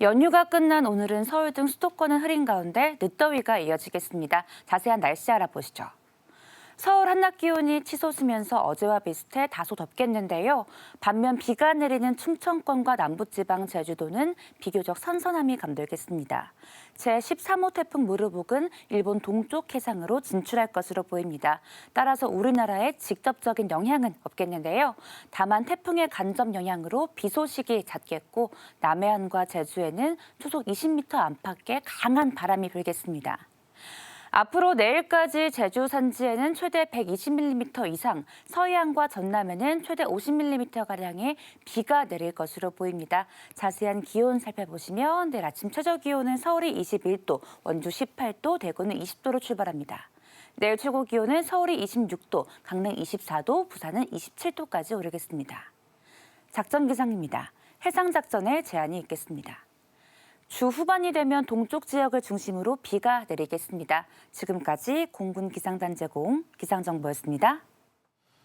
연휴가 끝난 오늘은 서울 등 수도권은 흐린 가운데 늦더위가 이어지겠습니다. 자세한 날씨 알아보시죠. 서울 한낮 기온이 치솟으면서 어제와 비슷해 다소 덥겠는데요. 반면 비가 내리는 충청권과 남부지방 제주도는 비교적 선선함이 감돌겠습니다. 제13호 태풍 무르복은 일본 동쪽 해상으로 진출할 것으로 보입니다. 따라서 우리나라에 직접적인 영향은 없겠는데요. 다만 태풍의 간접 영향으로 비 소식이 잦겠고 남해안과 제주에는 초속 20m 안팎의 강한 바람이 불겠습니다. 앞으로 내일까지 제주 산지에는 최대 120mm 이상, 서해안과 전남에는 최대 50mm가량의 비가 내릴 것으로 보입니다. 자세한 기온 살펴보시면 내일 아침 최저 기온은 서울이 21도, 원주 18도, 대구는 20도로 출발합니다. 내일 최고 기온은 서울이 26도, 강릉 24도, 부산은 27도까지 오르겠습니다. 작전 기상입니다. 해상 작전에 제한이 있겠습니다. 주 후반이 되면 동쪽 지역을 중심으로 비가 내리겠습니다. 지금까지 공군 기상단 제공 기상정보였습니다.